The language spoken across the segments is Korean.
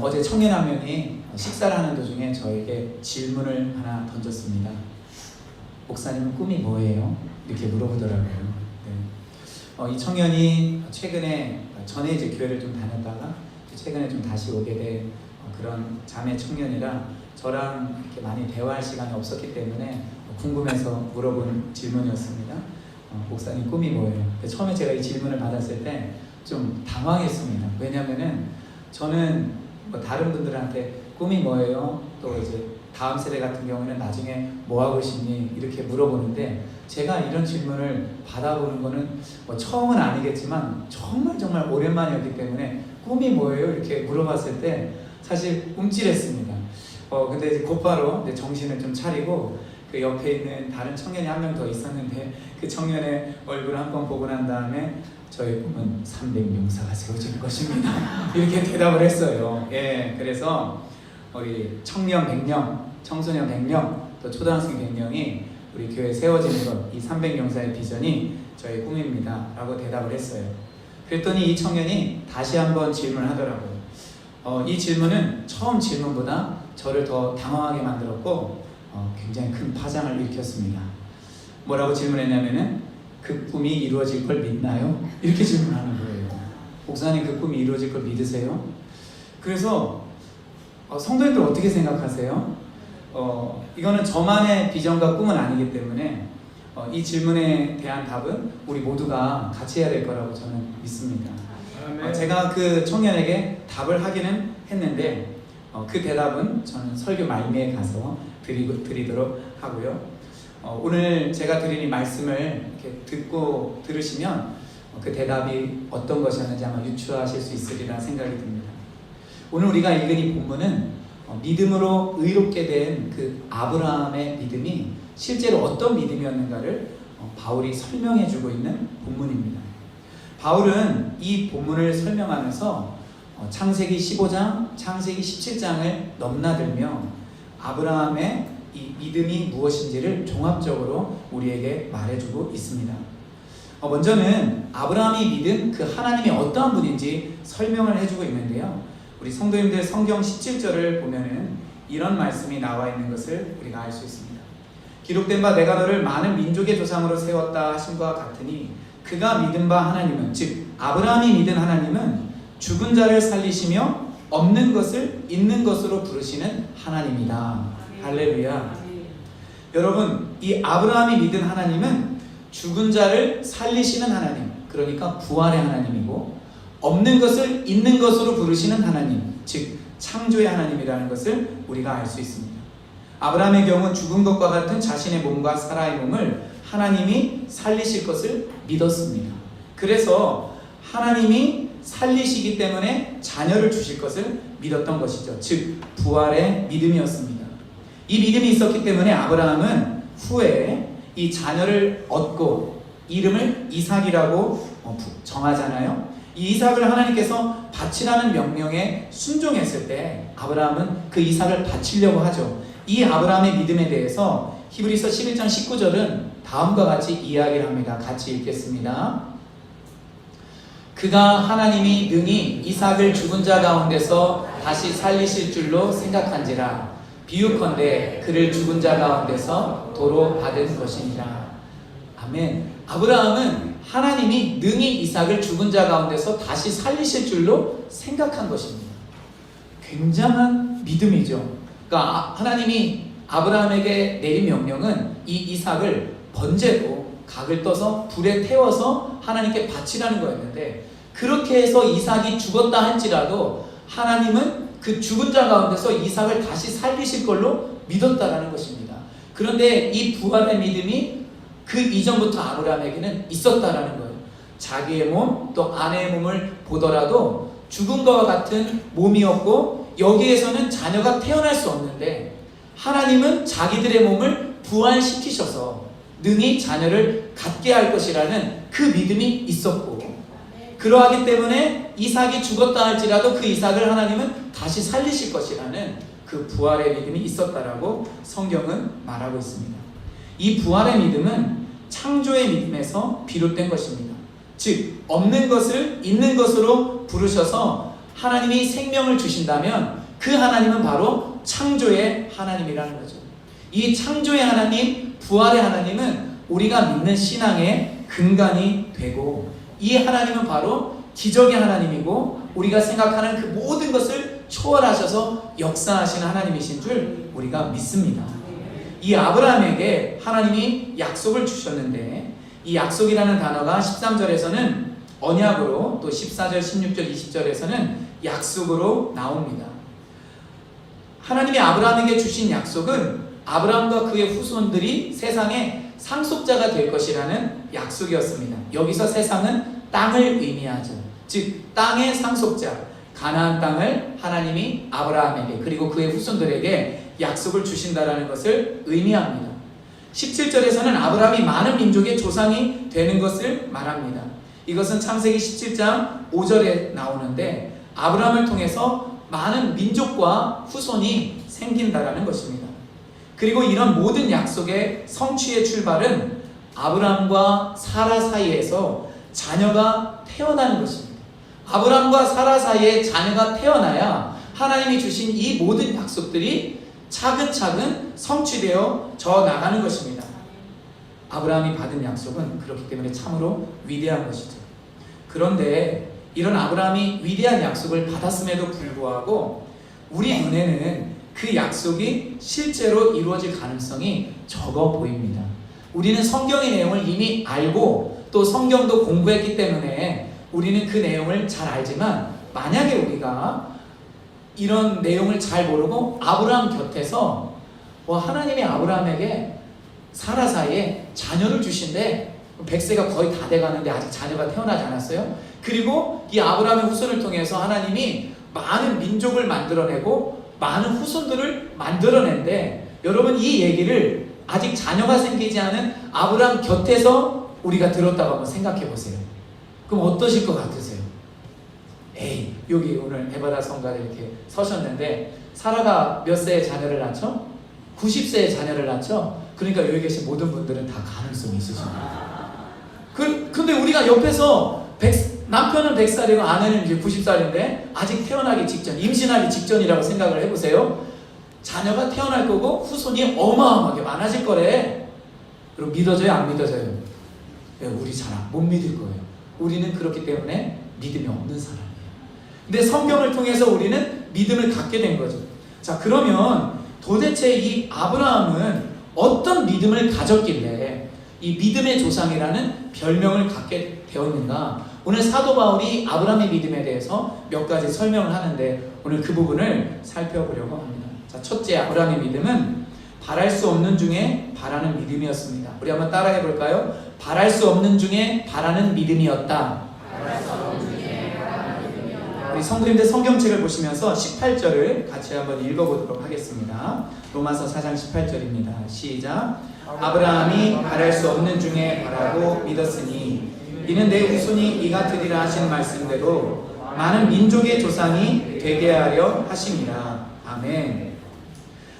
어, 제 청년 한 명이 식사를 하는 도중에 저에게 질문을 하나 던졌습니다. 목사님은 꿈이 뭐예요? 이렇게 물어보더라고요. 네. 어, 이 청년이 최근에 전에 이제 교회를 좀 다녔다가 최근에 좀 다시 오게 된 어, 그런 자매 청년이라 저랑 이렇게 많이 대화할 시간이 없었기 때문에 궁금해서 물어본 질문이었습니다. 어, 목사님 꿈이 뭐예요? 처음에 제가 이 질문을 받았을 때 좀 당황했습니다. 왜냐면은 저는 뭐 다른 분들한테 꿈이 뭐예요? 또 이제 다음 세대 같은 경우는 나중에 뭐 하고 싶니? 이렇게 물어보는데 제가 이런 질문을 받아보는 거는 뭐 처음은 아니겠지만 정말 정말 오랜만이었기 때문에 꿈이 뭐예요? 이렇게 물어봤을 때 사실 움찔했습니다. 어 근데 이제 곧바로 이제 정신을 좀 차리고 그 옆에 있는 다른 청년이 한 명 더 있었는데 그 청년의 얼굴을 한번 보고 난 다음에 저의 꿈은 300명사가 세워질 것입니다. 이렇게 대답을 했어요. 예, 그래서 우리 청년 100명, 청소년 100명, 또 초등학생 100명이 우리 교회 세워지는 것, 이 300명사의 비전이 저의 꿈입니다. 라고 대답을 했어요. 그랬더니 이 청년이 다시 한번 질문을 하더라고요. 어, 이 질문은 처음 질문보다 저를 더 당황하게 만들었고 어, 굉장히 큰 파장을 일으켰습니다. 뭐라고 질문했냐면은 그 꿈이 이루어질 걸 믿나요? 이렇게 질문하는 거예요. 목사님 그 꿈이 이루어질 걸 믿으세요? 그래서 어, 성도님들 어떻게 생각하세요? 어, 이거는 저만의 비전과 꿈은 아니기 때문에 어, 이 질문에 대한 답은 우리 모두가 같이 해야 될 거라고 저는 믿습니다. 어, 제가 그 청년에게 답을 하기는 했는데 어, 그 대답은 저는 설교 말미에 가서 드리고, 드리도록 하고요. 어, 오늘 제가 이 말씀을 이렇게 듣고 들으시면 어, 그 대답이 어떤 것이었는지 아마 유추하실 수 있으리라 생각이 듭니다. 오늘 우리가 읽은 이 본문은 어, 믿음으로 의롭게 된 그 아브라함의 믿음이 실제로 어떤 믿음이었는가를 어, 바울이 설명해주고 있는 본문입니다. 바울은 이 본문을 설명하면서 어, 창세기 15장, 창세기 17장을 넘나들며 아브라함의 이 믿음이 무엇인지를 종합적으로 우리에게 말해주고 있습니다. 어, 먼저는 아브라함이 믿은 그 하나님이 어떠한 분인지 설명을 해주고 있는데요. 우리 성도님들 성경 17절을 보면은 이런 말씀이 나와 있는 것을 우리가 알 수 있습니다. 기록된 바 내가 너를 많은 민족의 조상으로 세웠다 하신과 같으니 그가 믿은 바 하나님은 즉 아브라함이 믿은 하나님은 죽은 자를 살리시며 없는 것을 있는 것으로 부르시는 하나님이다. 할렐루야. 여러분, 이 아브라함이 믿은 하나님은 죽은 자를 살리시는 하나님, 그러니까 부활의 하나님이고, 없는 것을 있는 것으로 부르시는 하나님, 즉, 창조의 하나님이라는 것을 우리가 알 수 있습니다. 아브라함의 경우 죽은 것과 같은 자신의 몸과 사라의 몸을 하나님이 살리실 것을 믿었습니다. 그래서 하나님이 살리시기 때문에 자녀를 주실 것을 믿었던 것이죠. 즉, 부활의 믿음이었습니다. 이 믿음이 있었기 때문에 아브라함은 후에 이 자녀를 얻고 이름을 이삭이라고 어, 정하잖아요. 이 이삭을 하나님께서 바치라는 명령에 순종했을 때 아브라함은 그 이삭을 바치려고 하죠. 이 아브라함의 믿음에 대해서 히브리서 11장 19절은 다음과 같이 이야기를 합니다. 같이 읽겠습니다. 그가 하나님이 능히 이삭을 죽은 자 가운데서 다시 살리실 줄로 생각한지라 비유컨대 그를 죽은 자 가운데서 도로 받은 것이니라. 아멘. 아브라함은 하나님이 능히 이삭을 죽은 자 가운데서 다시 살리실 줄로 생각한 것입니다. 굉장한 믿음이죠. 그러니까 하나님이 아브라함에게 내린 명령은 이 이삭을 번제로 각을 떠서 불에 태워서 하나님께 바치라는 거였는데 그렇게 해서 이삭이 죽었다 할지라도 하나님은 그 죽은 자 가운데서 이삭을 다시 살리실 걸로 믿었다라는 것입니다. 그런데 이 부활의 믿음이 그 이전부터 아브라함에게는 있었다라는 거예요. 자기의 몸, 또 아내의 몸을 보더라도 죽은 것과 같은 몸이었고 여기에서는 자녀가 태어날 수 없는데 하나님은 자기들의 몸을 부활시키셔서 능히 자녀를 갖게 할 것이라는 그 믿음이 있었고 그러하기 때문에 이삭이 죽었다 할지라도 그 이삭을 하나님은 다시 살리실 것이라는 그 부활의 믿음이 있었다라고 성경은 말하고 있습니다. 이 부활의 믿음은 창조의 믿음에서 비롯된 것입니다. 즉 없는 것을 있는 것으로 부르셔서 하나님이 생명을 주신다면 그 하나님은 바로 창조의 하나님이라는 거죠. 이 창조의 하나님, 부활의 하나님은 우리가 믿는 신앙의 근간이 되고 이 하나님은 바로 기적의 하나님이고 우리가 생각하는 그 모든 것을 초월하셔서 역사하시는 하나님이신 줄 우리가 믿습니다. 이 아브라함에게 하나님이 약속을 주셨는데 이 약속이라는 단어가 13절에서는 언약으로 또 14절, 16절, 20절에서는 약속으로 나옵니다. 하나님이 아브라함에게 주신 약속은 아브라함과 그의 후손들이 세상의 상속자가 될 것이라는 약속이었습니다. 여기서 세상은 땅을 의미하죠. 즉 땅의 상속자, 가나안 땅을 하나님이 아브라함에게 그리고 그의 후손들에게 약속을 주신다라는 것을 의미합니다. 17절에서는 아브라함이 많은 민족의 조상이 되는 것을 말합니다. 이것은 창세기 17장 5절에 나오는데 아브라함을 통해서 많은 민족과 후손이 생긴다라는 것입니다. 그리고 이런 모든 약속의 성취의 출발은 아브라함과 사라 사이에서 자녀가 태어나는 것입니다. 아브라함과 사라 사이에 자녀가 태어나야 하나님이 주신 이 모든 약속들이 차근차근 성취되어 져 나가는 것입니다. 아브라함이 받은 약속은 그렇기 때문에 참으로 위대한 것이죠. 그런데 이런 아브라함이 위대한 약속을 받았음에도 불구하고 우리 눈에는 그 약속이 실제로 이루어질 가능성이 적어 보입니다. 우리는 성경의 내용을 이미 알고 또 성경도 공부했기 때문에 우리는 그 내용을 잘 알지만 만약에 우리가 이런 내용을 잘 모르고 아브라함 곁에서 와 하나님이 아브라함에게 사라 사이에 자녀를 주신데 100세가 거의 다 돼가는데 아직 자녀가 태어나지 않았어요. 그리고 이 아브라함의 후손을 통해서 하나님이 많은 민족을 만들어내고 많은 후손들을 만들어낸데 여러분 이 얘기를 아직 자녀가 생기지 않은 아브라함 곁에서 우리가 들었다고 한번 생각해 보세요. 그럼 어떠실 것 같으세요? 에이 여기 오늘 에바다 성가에 이렇게 서셨는데 사라가 몇 세의 자녀를 낳죠? 90세의 자녀를 낳죠? 그러니까 여기 계신 모든 분들은 다 가능성이 있으십니다. 그, 근데 우리가 옆에서 100, 남편은 100살이고 아내는 이제 90살인데 아직 태어나기 직전, 임신하기 직전이라고 생각을 해보세요. 자녀가 태어날 거고 후손이 어마어마하게 많아질 거래. 그럼 믿어져요? 안 믿어져요? 네, 우리 잘못 믿을 거예요. 우리는 그렇기 때문에 믿음이 없는 사람이에요. 근데 성경을 통해서 우리는 믿음을 갖게 된 거죠. 자, 그러면 도대체 이 아브라함은 어떤 믿음을 가졌길래 이 믿음의 조상이라는 별명을 갖게 되었는가? 오늘 사도 바울이 아브라함의 믿음에 대해서 몇 가지 설명을 하는데 오늘 그 부분을 살펴보려고 합니다. 자, 첫째 아브라함의 믿음은 바랄 수 없는 중에 바라는 믿음이었습니다. 우리 한번 따라해 볼까요? 바랄 수 없는 중에 바라는 믿음이었다. 우리 성도님들 성경책을 보시면서 18절을 같이 한번 읽어보도록 하겠습니다. 로마서 4장 18절입니다. 시작. 아브라함이 바랄 수 없는 중에 바라고 믿었으니 이는 내 후손이 이 같으리라 하신 말씀대로 많은 민족의 조상이 되게 하려 하심이라. 아멘.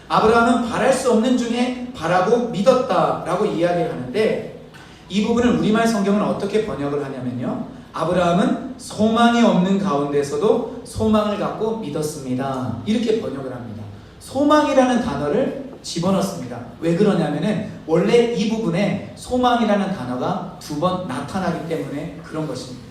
아브라함은 바랄 수 없는 중에 바라고 믿었다라고 이야기를 하는데 이 부분을 우리말 성경은 어떻게 번역을 하냐면요. 아브라함은 소망이 없는 가운데서도 소망을 갖고 믿었습니다. 이렇게 번역을 합니다. 소망이라는 단어를 집어넣습니다. 왜 그러냐면은 원래 이 부분에 소망이라는 단어가 두 번 나타나기 때문에 그런 것입니다.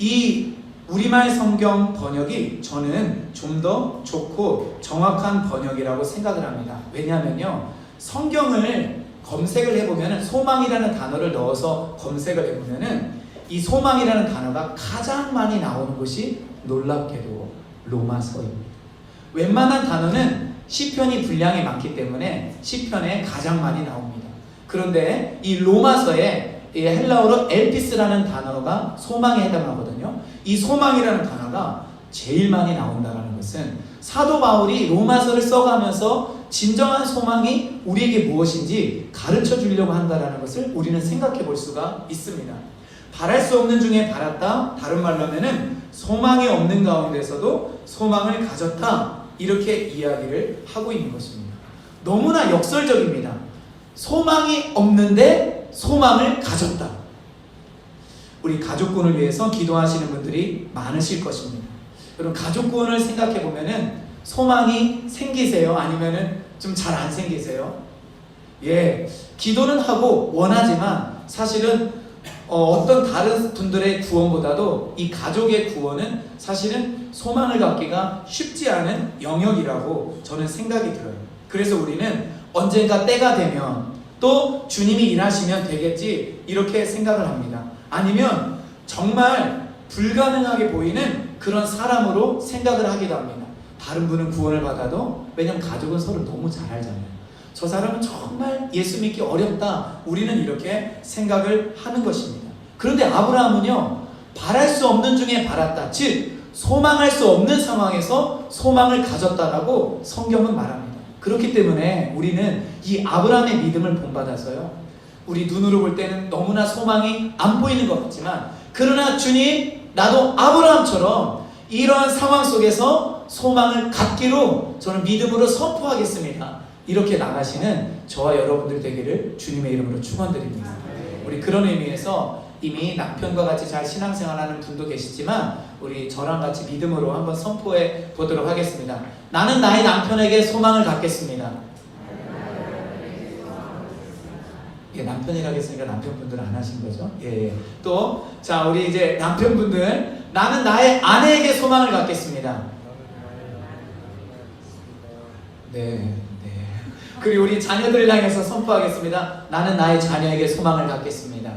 이 우리말 성경 번역이 저는 좀 더 좋고 정확한 번역이라고 생각을 합니다. 왜냐하면요. 성경을 검색을 해보면 소망이라는 단어를 넣어서 검색을 해보면은 이 소망이라는 단어가 가장 많이 나오는 것이 놀랍게도 로마서입니다. 웬만한 단어는 시편이 분량이 많기 때문에 시편에 가장 많이 나옵니다. 그런데 이 로마서에 이 헬라어로 엘피스라는 단어가 소망에 해당하거든요. 이 소망이라는 단어가 제일 많이 나온다는 것은 사도 바울이 로마서를 써가면서 진정한 소망이 우리에게 무엇인지 가르쳐 주려고 한다는 것을 우리는 생각해 볼 수가 있습니다. 바랄 수 없는 중에 바랐다. 다른 말로 하면은 소망이 없는 가운데서도 소망을 가졌다. 이렇게 이야기를 하고 있는 것입니다. 너무나 역설적입니다. 소망이 없는데 소망을 가졌다. 우리 가족군을 위해서 기도하시는 분들이 많으실 것입니다. 여러분 가족군을 생각해 보면은 소망이 생기세요? 아니면은 좀 잘 안 생기세요? 예, 기도는 하고 원하지만 사실은 어, 떤 다른 분들의 구원보다도 이 가족의 구원은 사실은 소망을 갖기가 쉽지 않은 영역이라고 저는 생각이 들어요. 그래서 우리는 언젠가 때가 되면 또 주님이 일하시면 되겠지 이렇게 생각을 합니다. 아니면 정말 불가능하게 보이는 그런 사람으로 생각을 하기도 합니다. 다른 분은 구원을 받아도 왜냐면 가족은 서로 너무 잘 알잖아요. 저 사람은 정말 예수 믿기 어렵다. 우리는 이렇게 생각을 하는 것입니다. 그런데 아브라함은요, 바랄 수 없는 중에 바랐다. 즉, 소망할 수 없는 상황에서 소망을 가졌다라고 성경은 말합니다. 그렇기 때문에 우리는 이 아브라함의 믿음을 본받아서요, 우리 눈으로 볼 때는 너무나 소망이 안 보이는 것 같지만, 그러나 주님, 나도 아브라함처럼 이러한 상황 속에서 소망을 갖기로 저는 믿음으로 선포하겠습니다. 이렇게 나가시는 저와 여러분들 되기를 주님의 이름으로 축원드립니다. 우리 그런 의미에서 이미 남편과 같이 잘 신앙생활하는 분도 계시지만 우리 저랑 같이 믿음으로 한번 선포해 보도록 하겠습니다. 나는 나의 남편에게 소망을 갖겠습니다. 예, 남편이라 했으니까 남편분들 안 하신 거죠? 예, 예. 또, 자, 우리 이제 남편분들, 나는 나의 아내에게 소망을 갖겠습니다. 네, 네. 그리고 우리 자녀들을 향해서 선포하겠습니다. 나는 나의 자녀에게 소망을 갖겠습니다.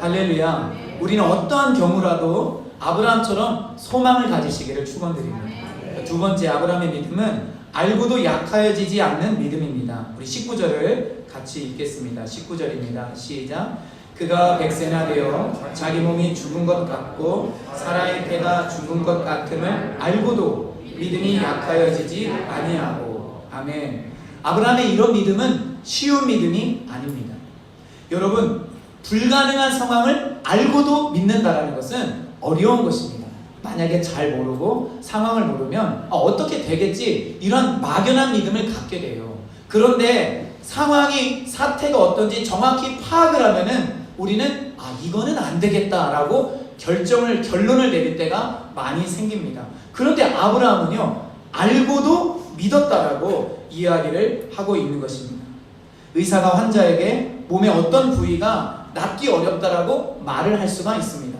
할렐루야. 우리는 어떠한 경우라도 아브라함처럼 소망을 가지시기를 축원드립니다. 두 번째 아브라함의 믿음은 알고도 약하여지지 않는 믿음입니다. 우리 19절을 같이 읽겠습니다. 19절입니다. 시작. 그가 백세나 되어 자기 몸이 죽은 것 같고 사라의 태가 죽은 것 같음을 알고도 믿음이 약하여지지 아니하고 아멘. 아브라함의 이런 믿음은 쉬운 믿음이 아닙니다. 여러분 불가능한 상황을 알고도 믿는다라는 것은 어려운 것입니다. 만약에 잘 모르고 상황을 모르면 아, 어떻게 되겠지 이런 막연한 믿음을 갖게 돼요. 그런데 상황이 사태가 어떤지 정확히 파악을 하면은 우리는 아 이거는 안 되겠다라고 결정을 결론을 내릴 때가 많이 생깁니다. 그런데 아브라함은요 알고도 믿었다라고 이야기를 하고 있는 것입니다. 의사가 환자에게 몸의 어떤 부위가 낫기 어렵다라고 말을 할 수가 있습니다.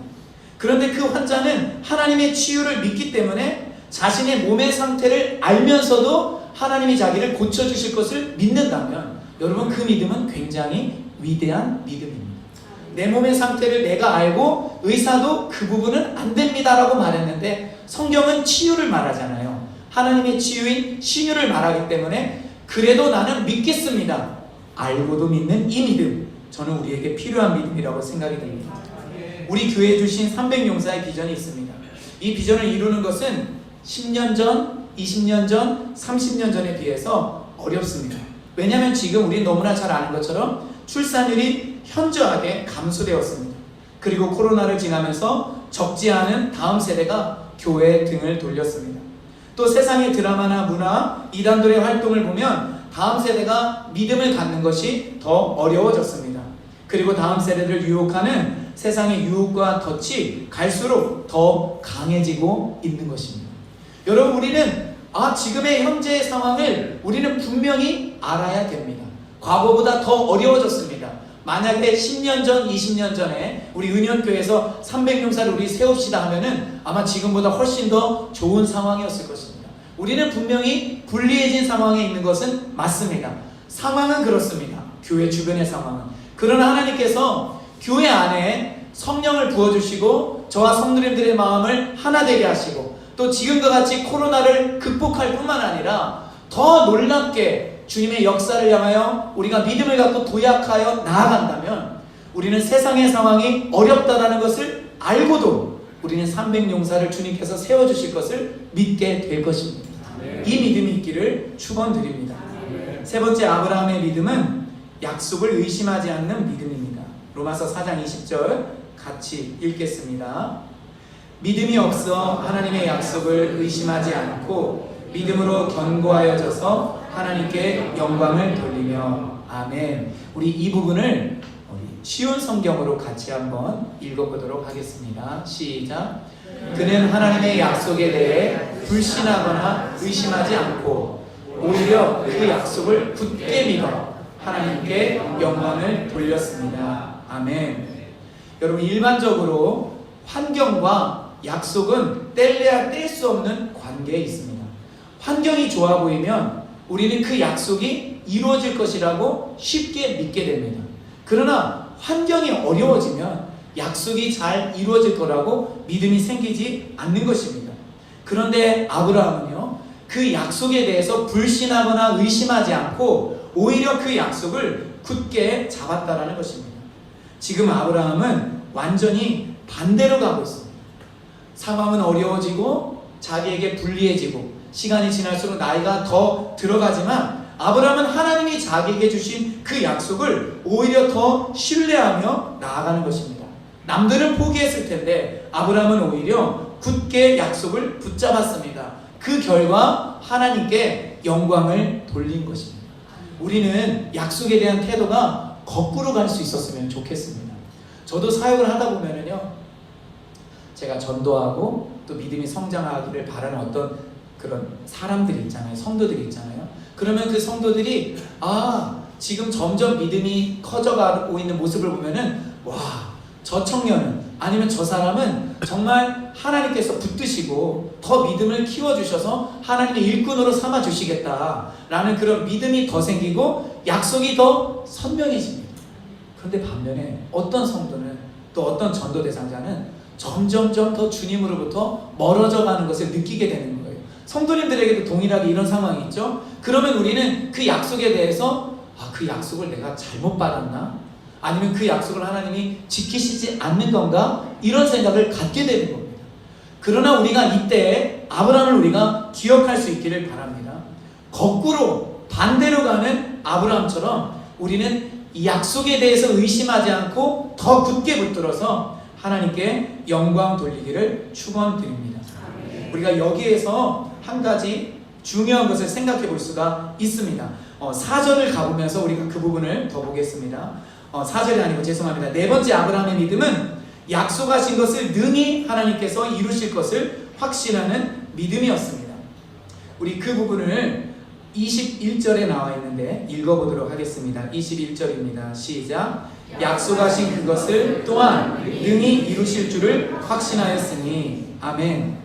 그런데 그 환자는 하나님의 치유를 믿기 때문에 자신의 몸의 상태를 알면서도 하나님이 자기를 고쳐주실 것을 믿는다면 여러분 그 믿음은 굉장히 위대한 믿음입니다. 내 몸의 상태를 내가 알고 의사도 그 부분은 안 됩니다라고 말했는데 성경은 치유를 말하잖아요. 하나님의 치유인 신유를 말하기 때문에 그래도 나는 믿겠습니다. 알고도 믿는 이 믿음 저는 우리에게 필요한 믿음이라고 생각이 됩니다. 우리 교회에 주신 300용사의 비전이 있습니다. 이 비전을 이루는 것은 10년 전, 20년 전, 30년 전에 비해서 어렵습니다. 왜냐하면 지금 우리 너무나 잘 아는 것처럼 출산율이 현저하게 감소되었습니다. 그리고 코로나를 지나면서 적지 않은 다음 세대가 교회에 등을 돌렸습니다. 또 세상의 드라마나 문화, 이단들의 활동을 보면 다음 세대가 믿음을 갖는 것이 더 어려워졌습니다. 그리고 다음 세대를 유혹하는 세상의 유혹과 덫이 갈수록 더 강해지고 있는 것입니다. 여러분 우리는 아 지금의 현재의 상황을 우리는 분명히 알아야 됩니다. 과거보다 더 어려워졌습니다. 만약에 10년 전, 20년 전에 우리 은현교회에서 300용사를 우리 세웁시다 하면은 아마 지금보다 훨씬 더 좋은 상황이었을 것입니다. 우리는 분명히 불리해진 상황에 있는 것은 맞습니다. 상황은 그렇습니다. 교회 주변의 상황은. 그러나 하나님께서 교회 안에 성령을 부어주시고 저와 성도님들의 마음을 하나 되게 하시고 또 지금과 같이 코로나를 극복할 뿐만 아니라 더 놀랍게 주님의 역사를 향하여 우리가 믿음을 갖고 도약하여 나아간다면 우리는 세상의 상황이 어렵다라는 것을 알고도 우리는 300용사를 주님께서 세워주실 것을 믿게 될 것입니다. 이 믿음이 있기를 축원드립니다. 세 번째 아브라함의 믿음은 약속을 의심하지 않는 믿음입니다. 로마서 4장 20절 같이 읽겠습니다. 믿음이 없어 하나님의 약속을 의심하지 않고 믿음으로 견고하여져서 하나님께 영광을 돌리며 아멘. 우리 이 부분을 쉬운 성경으로 같이 한번 읽어보도록 하겠습니다. 시작. 그는 하나님의 약속에 대해 불신하거나 의심하지 않고 오히려 그 약속을 굳게 믿어 하나님께 영광을 돌렸습니다. 아멘. 여러분 일반적으로 환경과 약속은 뗄래야 뗄 수 없는 관계에 있습니다. 환경이 좋아 보이면 우리는 그 약속이 이루어질 것이라고 쉽게 믿게 됩니다. 그러나 환경이 어려워지면 약속이 잘 이루어질 거라고 믿음이 생기지 않는 것입니다. 그런데 아브라함은요, 그 약속에 대해서 불신하거나 의심하지 않고 오히려 그 약속을 굳게 잡았다라는 것입니다. 지금 아브라함은 완전히 반대로 가고 있습니다. 상황은 어려워지고 자기에게 불리해지고 시간이 지날수록 나이가 더 들어가지만 아브라함은 하나님이 자기에게 주신 그 약속을 오히려 더 신뢰하며 나아가는 것입니다. 남들은 포기했을 텐데 아브라함은 오히려 굳게 약속을 붙잡았습니다. 그 결과 하나님께 영광을 돌린 것입니다. 우리는 약속에 대한 태도가 거꾸로 갈 수 있었으면 좋겠습니다. 저도 사역을 하다 보면은요, 제가 전도하고 또 믿음이 성장하기를 바라는 어떤 그런 사람들이 있잖아요. 성도들이 있잖아요. 그러면 그 성도들이 아, 지금 점점 믿음이 커져가고 있는 모습을 보면은 와, 저 청년은 아니면 저 사람은 정말 하나님께서 붙드시고 더 믿음을 키워주셔서 하나님의 일꾼으로 삼아 주시겠다라는 그런 믿음이 더 생기고 약속이 더 선명해집니다. 그런데 반면에 어떤 성도는 또 어떤 전도 대상자는 점점점 더 주님으로부터 멀어져 가는 것을 느끼게 되는 거예요. 성도님들에게도 동일하게 이런 상황이 있죠. 그러면 우리는 그 약속에 대해서 아, 그 약속을 내가 잘못 받았나? 아니면 그 약속을 하나님이 지키시지 않는 건가? 이런 생각을 갖게 되는 겁니다. 그러나 우리가 이때 아브라함을 우리가 기억할 수 있기를 바랍니다. 거꾸로 반대로 가는 아브라함처럼 우리는 이 약속에 대해서 의심하지 않고 더 굳게 붙들어서 하나님께 영광 돌리기를 축원드립니다. 우리가 여기에서 한 가지 중요한 것을 생각해 볼 수가 있습니다. 어, 사절을 가보면서 우리가 그 부분을 더 보겠습니다. 어, 사절이 아니고 죄송합니다. 네 번째 아브라함의 믿음은 약속하신 것을 능히 하나님께서 이루실 것을 확신하는 믿음이었습니다. 우리 그 부분을 21절에 나와 있는데 읽어보도록 하겠습니다. 21절입니다. 시작. 약속하신 그것을 또한 능히 이루실 줄을 확신하였으니 아멘.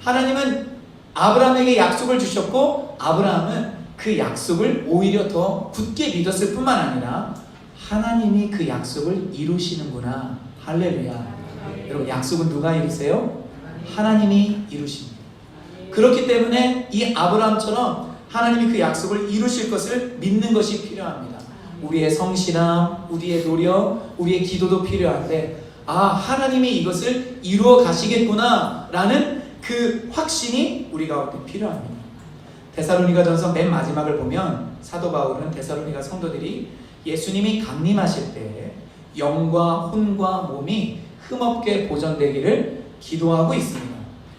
하나님은 아브라함에게 약속을 주셨고 아브라함은 그 약속을 오히려 더 굳게 믿었을 뿐만 아니라 하나님이 그 약속을 이루시는구나. 할렐루야. 여러분 약속은 누가 이루세요? 하나님이 이루십니다. 그렇기 때문에 이 아브라함처럼 하나님이 그 약속을 이루실 것을 믿는 것이 필요합니다. 우리의 성실함, 우리의 노력, 우리의 기도도 필요한데 아 하나님이 이것을 이루어 가시겠구나라는 그 확신이 우리 가운데 필요합니다. 데살로니가 전서 맨 마지막을 보면 사도 바울은 데살로니가 성도들이 예수님이 강림하실 때 영과 혼과 몸이 흠없게 보존되기를 기도하고 있습니다.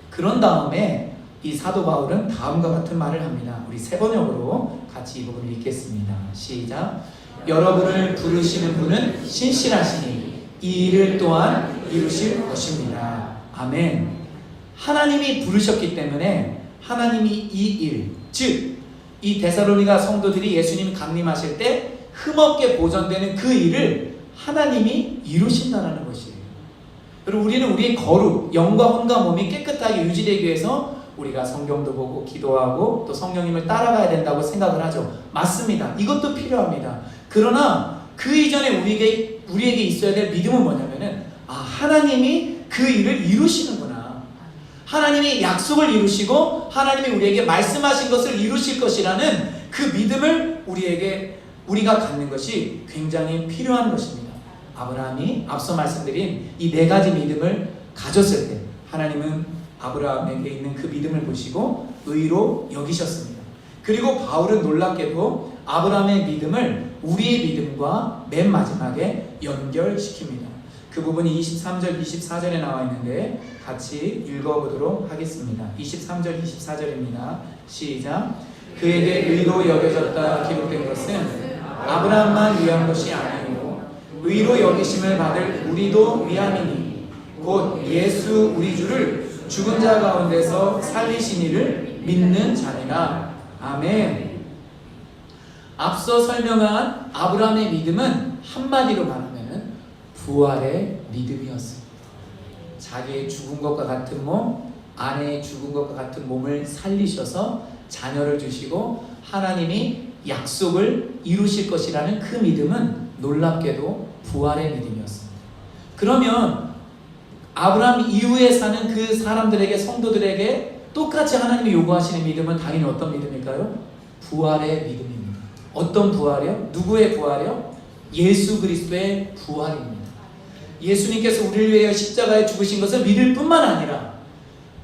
그런 다음에 이 사도 바울은 다음과 같은 말을 합니다. 우리 세 번역으로 같이 이 부분을 읽겠습니다. 시작. 여러분을 부르시는 분은 신실하시니 이 일을 또한 이루실 것입니다. 아멘. 하나님이 부르셨기 때문에 하나님이 이 일, 즉, 이 데살로니가 성도들이 예수님 강림하실 때 흠없게 보존되는 그 일을 하나님이 이루신다는 것이에요. 그리고 우리는 우리의 거룩, 영과 혼과 몸이 깨끗하게 유지되기 위해서 우리가 성경도 보고 기도하고 또 성령님을 따라가야 된다고 생각을 하죠. 맞습니다. 이것도 필요합니다. 그러나 그 이전에 우리에게 우리에게 있어야 될 믿음은 뭐냐면은 아 하나님이 그 일을 이루시는구나. 하나님이 약속을 이루시고 하나님이 우리에게 말씀하신 것을 이루실 것이라는 그 믿음을 우리에게 우리가 갖는 것이 굉장히 필요한 것입니다. 아브라함이 앞서 말씀드린 이 네 가지 믿음을 가졌을 때 하나님은 아브라함에게 있는 그 믿음을 보시고 의로 여기셨습니다. 그리고 바울은 놀랍게도 아브라함의 믿음을 우리의 믿음과 맨 마지막에 연결시킵니다. 그 부분이 23절, 24절에 나와 있는데 같이 읽어보도록 하겠습니다. 23절, 24절입니다. 시작. 그에게 의로 여겨졌다 기록된 것은 아브라함만 위한 것이 아니고 의로 여기심을 받을 우리도 위함이니 곧 예수 우리 주를 죽은 자 가운데서 살리신 이를 믿는 자니라. 아멘. 앞서 설명한 아브라함의 믿음은 한마디로 말하면 부활의 믿음이었습니다. 자기의 죽은 것과 같은 몸, 아내의 죽은 것과 같은 몸을 살리셔서 자녀를 주시고 하나님이 약속을 이루실 것이라는 그 믿음은 놀랍게도 부활의 믿음이었습니다. 그러면 아브라함 이후에 사는 그 사람들에게 성도들에게 똑같이 하나님이 요구하시는 믿음은 당연히 어떤 믿음일까요? 부활의 믿음입니다. 어떤 부활이요? 누구의 부활이요? 예수 그리스도의 부활입니다. 예수님께서 우리를 위하여 십자가에 죽으신 것을 믿을 뿐만 아니라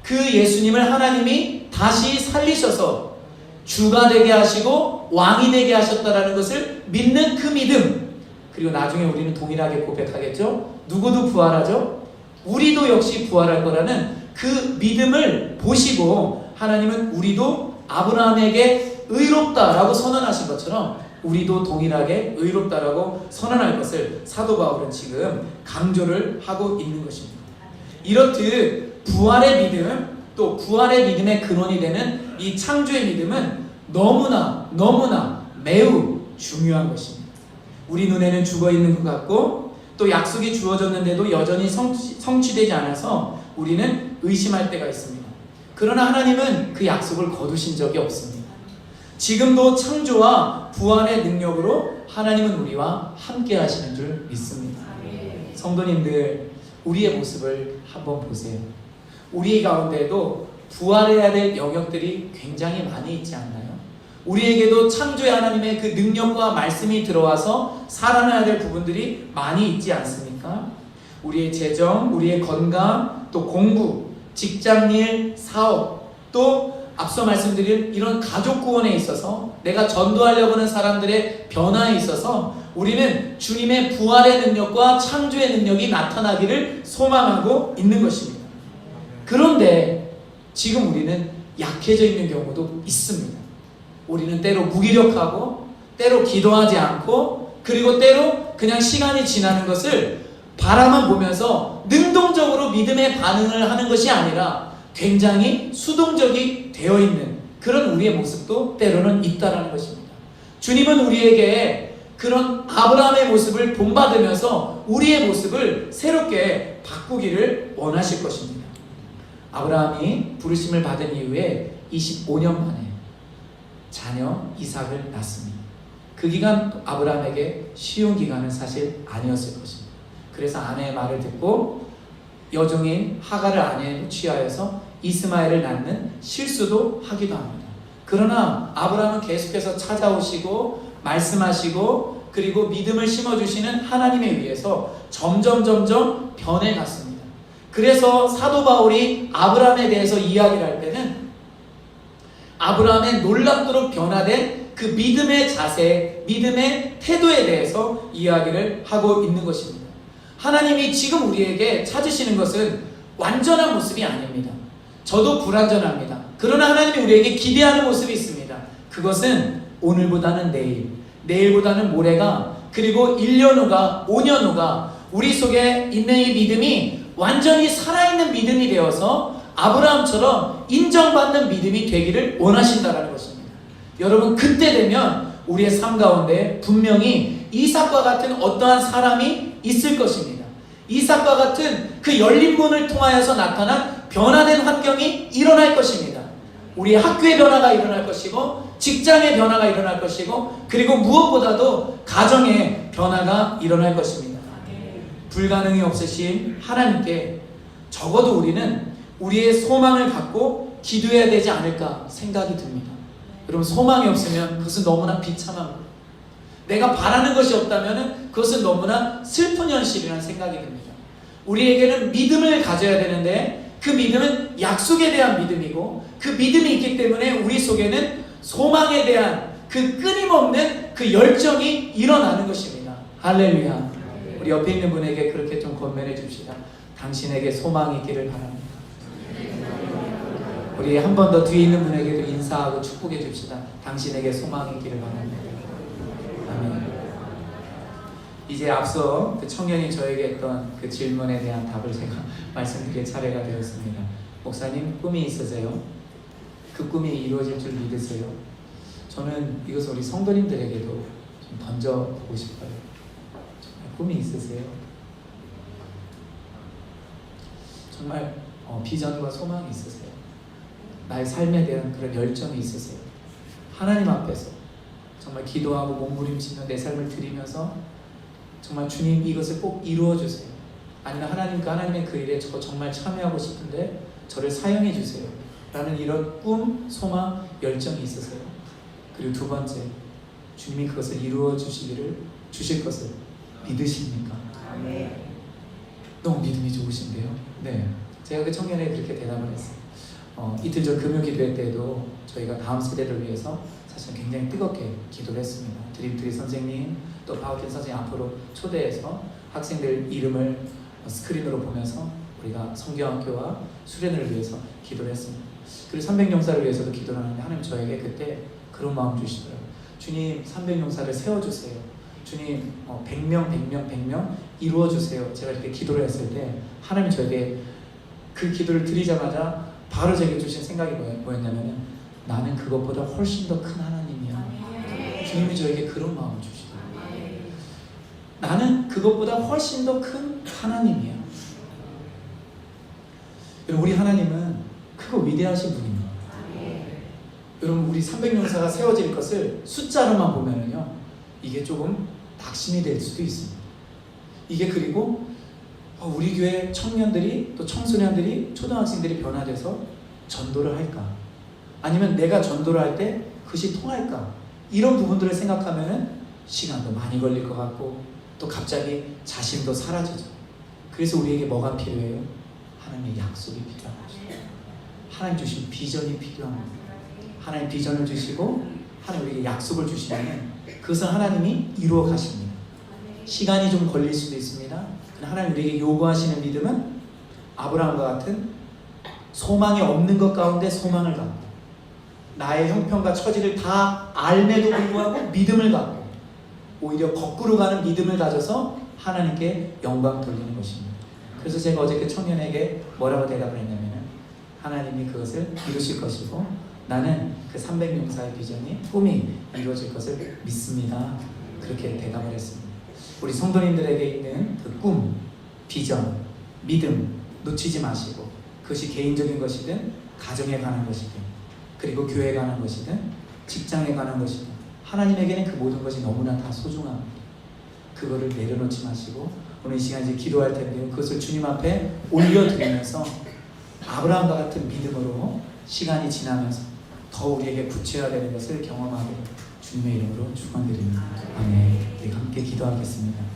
그 예수님을 하나님이 다시 살리셔서 주가 되게 하시고 왕이 되게 하셨다라는 것을 믿는 그 믿음 그리고 나중에 우리는 동일하게 고백하겠죠. 누구도 부활하죠. 우리도 역시 부활할 거라는 그 믿음을 보시고 하나님은 우리도 아브라함에게 의롭다라고 선언하신 것처럼 우리도 동일하게 의롭다라고 선언할 것을 사도 바울은 지금 강조를 하고 있는 것입니다. 이렇듯 부활의 믿음 또 부활의 믿음의 근원이 되는 이 창조의 믿음은 너무나 너무나 매우 중요한 것입니다. 우리 눈에는 죽어 있는 것 같고 또 약속이 주어졌는데도 여전히 성취, 성취되지 않아서 우리는 의심할 때가 있습니다. 그러나 하나님은 그 약속을 거두신 적이 없습니다. 지금도 창조와 부활의 능력으로 하나님은 우리와 함께 하시는 줄 믿습니다. 성도님들, 우리의 모습을 한번 보세요. 우리 가운데도 부활해야 될 영역들이 굉장히 많이 있지 않나요? 우리에게도 창조의 하나님의 그 능력과 말씀이 들어와서 살아나야 될 부분들이 많이 있지 않습니까? 우리의 재정, 우리의 건강, 또 공부, 직장일, 사업, 또 앞서 말씀드린 이런 가족 구원에 있어서 내가 전도하려고 하는 사람들의 변화에 있어서 우리는 주님의 부활의 능력과 창조의 능력이 나타나기를 소망하고 있는 것입니다. 그런데 지금 우리는 약해져 있는 경우도 있습니다. 우리는 때로 무기력하고 때로 기도하지 않고 그리고 때로 그냥 시간이 지나는 것을 바라만 보면서 능동적으로 믿음의 반응을 하는 것이 아니라 굉장히 수동적이 되어 있는 그런 우리의 모습도 때로는 있다라는 것입니다. 주님은 우리에게 그런 아브라함의 모습을 본받으면서 우리의 모습을 새롭게 바꾸기를 원하실 것입니다. 아브라함이 부르심을 받은 이후에 25년 만에 자녀 이삭을 낳습니다. 그 기간 아브라함에게 쉬운 기간은 사실 아니었을 것입니다. 그래서 아내의 말을 듣고 여종인 하가를 아내로 취하여서 이스마엘을 낳는 실수도 하기도 합니다. 그러나 아브라함은 계속해서 찾아오시고 말씀하시고 그리고 믿음을 심어주시는 하나님에 의해서 점점 점점 변해갔습니다. 그래서 사도 바울이 아브라함에 대해서 이야기를 할 때는 아브라함의 놀랍도록 변화된 그 믿음의 자세, 믿음의 태도에 대해서 이야기를 하고 있는 것입니다. 하나님이 지금 우리에게 찾으시는 것은 완전한 모습이 아닙니다. 저도 불완전합니다. 그러나 하나님이 우리에게 기대하는 모습이 있습니다. 그것은 오늘보다는 내일, 내일보다는 모레가, 그리고 1년 후가, 5년 후가 우리 속에 있는 이 믿음이 완전히 살아있는 믿음이 되어서 아브라함처럼 인정받는 믿음이 되기를 원하신다는 것입니다. 여러분, 그때 되면 우리의 삶 가운데 분명히 이삭과 같은 어떠한 사람이 있을 것입니다. 이삭과 같은 그 열린 문을 통하여서 나타난 변화된 환경이 일어날 것입니다. 우리의 학교의 변화가 일어날 것이고 직장의 변화가 일어날 것이고 그리고 무엇보다도 가정의 변화가 일어날 것입니다. 불가능이 없으신 하나님께 적어도 우리는 우리의 소망을 갖고 기도해야 되지 않을까 생각이 듭니다. 여러분 소망이 없으면 그것은 너무나 거 내가 바라는 것이 없다면 그것은 너무나 슬픈 현실이라는 생각이 듭니다. 우리에게는 믿음을 가져야 되는데 그 믿음은 약속에 대한 믿음이고 그 믿음이 있기 때문에 우리 속에는 소망에 대한 그 끊임없는 그 열정이 일어나는 것입니다. 할렐루야. 우리 옆에 있는 분에게 그렇게 좀 권면해 줍시다. 당신에게 소망이 있기를 바랍니다. 우리 한 번 더 뒤에 있는 분에게도 인사하고 축복해 줍시다. 당신에게 소망이 있기를 바랍니다. 아멘. 이제 앞서 그 청년이 저에게 했던 그 질문에 대한 답을 제가 말씀드릴 차례가 되었습니다. 목사님 꿈이 있으세요? 그 꿈이 이루어질 줄 믿으세요? 저는 이것을 우리 성도님들에게도 좀 던져보고 싶어요. 꿈이 있으세요? 정말 어, 비전과 소망이 있으세요? 나의 삶에 대한 그런 열정이 있으세요? 하나님 앞에서 정말 기도하고 몸부림치며 내 삶을 드리면서 정말 주님 이것을 꼭 이루어 주세요. 아니면 하나님 그 하나님의 그 일에 저 정말 참여하고 싶은데 저를 사용해 주세요. 라는 이런 꿈, 소망, 열정이 있으세요. 그리고 두 번째, 주님이 그것을 이루어 주시기를 주실 것을 믿으십니까? 너무 믿음이 좋으신데요. 네, 제가 그 청년에 그렇게 대답을 했어요. 어, 이틀 전 금요 기도회 때도 저희가 다음 세대를 위해서 사실 굉장히 뜨겁게 기도를 했습니다. 드림트리 선생님 또 바우틴 선생님 앞으로 초대해서 학생들 이름을 스크린으로 보면서 우리가 성경학교와 수련을 위해서 기도를 했습니다. 그리고 300용사를 위해서도 기도를 하는데 하나님 저에게 그때 그런 마음 주시더라고요. 주님 300용사를 세워주세요. 주님 어, 100명 100명 100명 이루어주세요. 제가 이렇게 기도를 했을 때 하나님 저에게 그 기도를 드리자마자 바로 제게 주신 생각이 뭐였- 뭐였냐면 나는 그것보다 훨씬 더 큰 하나님이야. 주님이 저에게 그런 마음을 주시더라고요. 나는 그것보다 훨씬 더 큰 하나님이야. 여러분 우리 하나님은 크고 위대하신 분입니다. 여러분 우리 300용사가 세워질 것을 숫자로만 보면은요 이게 조금 낙심이 될 수도 있습니다. 이게 그리고 어, 우리 교회 청년들이 또 청소년들이 초등학생들이 변화돼서 전도를 할까? 아니면 내가 전도를 할 때 그것이 통할까? 이런 부분들을 생각하면은 시간도 많이 걸릴 것 같고 또 갑자기 자신도 사라지죠. 그래서 우리에게 뭐가 필요해요? 하나님의 약속이 필요한 거죠. 하나님 주신 비전이 필요한 거예요. 하나님 비전을 주시고 하나님 우리에게 약속을 주시면 그것은 하나님이 이루어 가십니다. 시간이 좀 걸릴 수도 있습니다. 하나님 우리에게 요구하시는 믿음은 아브라함과 같은 소망이 없는 것 가운데 소망을 갖고 나의 형편과 처지를 다 알매도 불구하고 믿음을 갖고 오히려 거꾸로 가는 믿음을 가져서 하나님께 영광 돌리는 것입니다. 그래서 제가 그 청년에게 뭐라고 대답을 했냐면은 하나님이 그것을 이루실 것이고 나는 그 300용사의 비전이 꿈이 이루어질 것을 믿습니다. 그렇게 대답을 했습니다. 우리 성도님들에게 있는 그 꿈, 비전, 믿음 놓치지 마시고 그것이 개인적인 것이든 가정에 관한 것이든 그리고 교회에 관한 것이든 직장에 관한 것이든 하나님에게는 그 모든 것이 너무나 다 소중합니다. 그거를 내려놓지 마시고 오늘 이 시간 이제 기도할 텐데요. 그것을 주님 앞에 올려드리면서 아브라함과 같은 믿음으로 시간이 지나면서 더 우리에게 구체화되는 것을 경험하고 주님의 이름으로 축원드립니다. 아멘. 우리 함께 기도하겠습니다.